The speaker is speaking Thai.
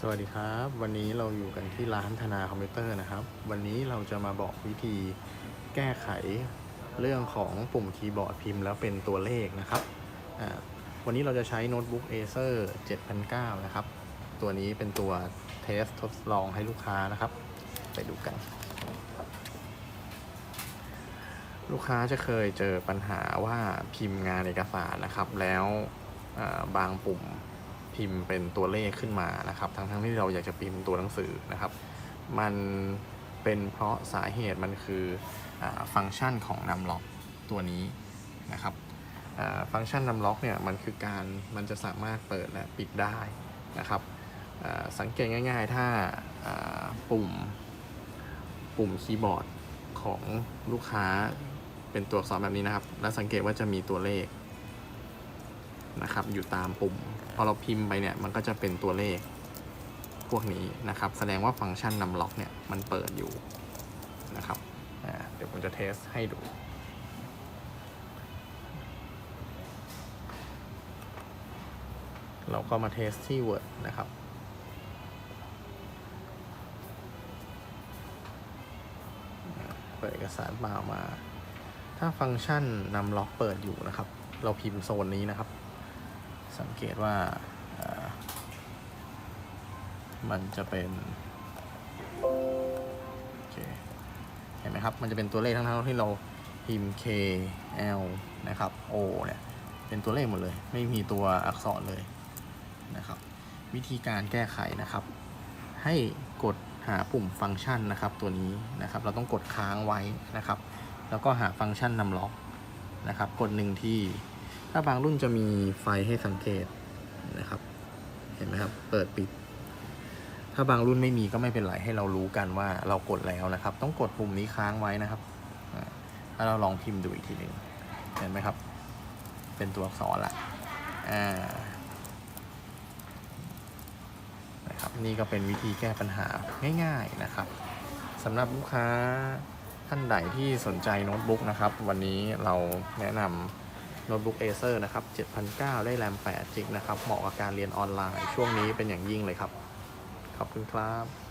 สวัสดีครับ วันนี้เราอยู่กันที่ร้านธนาคอมพิวเตอร์นะครับ วันนี้เราจะมาบอกวิธีแก้ไขเรื่องของปุ่มคีย์บอร์ดพิมพ์แล้วเป็นตัวเลขนะครับวันนี้เราจะใช้โน้ตบุ๊ก Acer 7009 นะครับ ตัวนี้เป็นตัวเทสทดลองให้ลูกค้านะครับ ไปดูกัน ลูกค้าจะเคยเจอปัญหาว่าพิมพ์งานเอกสารนะครับ แล้วบางปุ่ม พิมพ์เป็นตัวเลขขึ้นมานะครับ ทั้งที่เราอยากจะพิมพ์ตัวหนังสือนะครับ มันเป็นเพราะสาเหตุมันคืออฟังก์ชันของนำล็อกตัวนี้นะครับฟังก์ชันนำล็อกเนี่ยมันคือการมันจะสามารถเปิดและปิดได้นะครับสังเกตง่ายๆ ถ้าปุ่มปุ่มคีย์บอร์ดของลูกค้าเป็นตัวอักษรแบบนี้นะครับ แล้วสังเกตว่าจะมีตัวเลข นะครับ อยู่ตามปุ่ม พอเราพิมพ์ไปเนี่ยมันก็จะเป็นตัวเลขพวกนี้นะครับ แสดงว่าฟังก์ชันนำล็อกเนี่ยมันเปิดอยู่นะครับเดี๋ยวผมจะเทสให้ดูเราก็มาเทสที่ Word นะครับ เปิดเอกสารเปล่ามา ถ้าฟังก์ชันนำล็อกเปิดอยู่นะครับ เราพิมพ์โซนนี้นะครับ สังเกตว่ามันจะเป็นโอเคเห็นไหมครับ มันจะเป็นตัวเลขทั้งๆที่เราพิมพ์ K L นะครับ O เนี่ย เป็นตัวเลขหมดเลย ไม่มีตัวอักษรเลยนะครับ วิธีการแก้ไขนะครับ ให้กดหาปุ่มฟังก์ชันนะครับ ตัวนี้นะครับ เราต้องกดค้างไว้นะครับ แล้วก็หาฟังก์ชันนำล็อกนะครับ กดหนึ่งที่ ถ้าบางรุ่นจะมีไฟให้สังเกตนะครับ เห็นไหมครับ เปิดปิด ถ้าบางรุ่นไม่มีก็ไม่เป็นไรให้เรารู้กันว่าเรากดแล้วนะครับ ต้องกดปุ่มนี้ค้างไว้นะครับถ้าเราลองพิมพ์ดูอีกทีหนึ่งเห็นไหมครับ เป็นตัวอักษรละอ่านะครับนี่ก็เป็นวิธีแก้ปัญหาง่าย ๆนะครับสำหรับลูกค้าท่านใดที่สนใจโน้ตบุ๊กนะครับ วันนี้เราแนะนำ โน้ตบุ๊ก Acer นะครับ7,900 ได้แรม8จิกนะครับ เหมาะกับการเรียนออนไลน์ ช่วงนี้เป็นอย่างยิ่งเลยครับ ขอบคุณครับ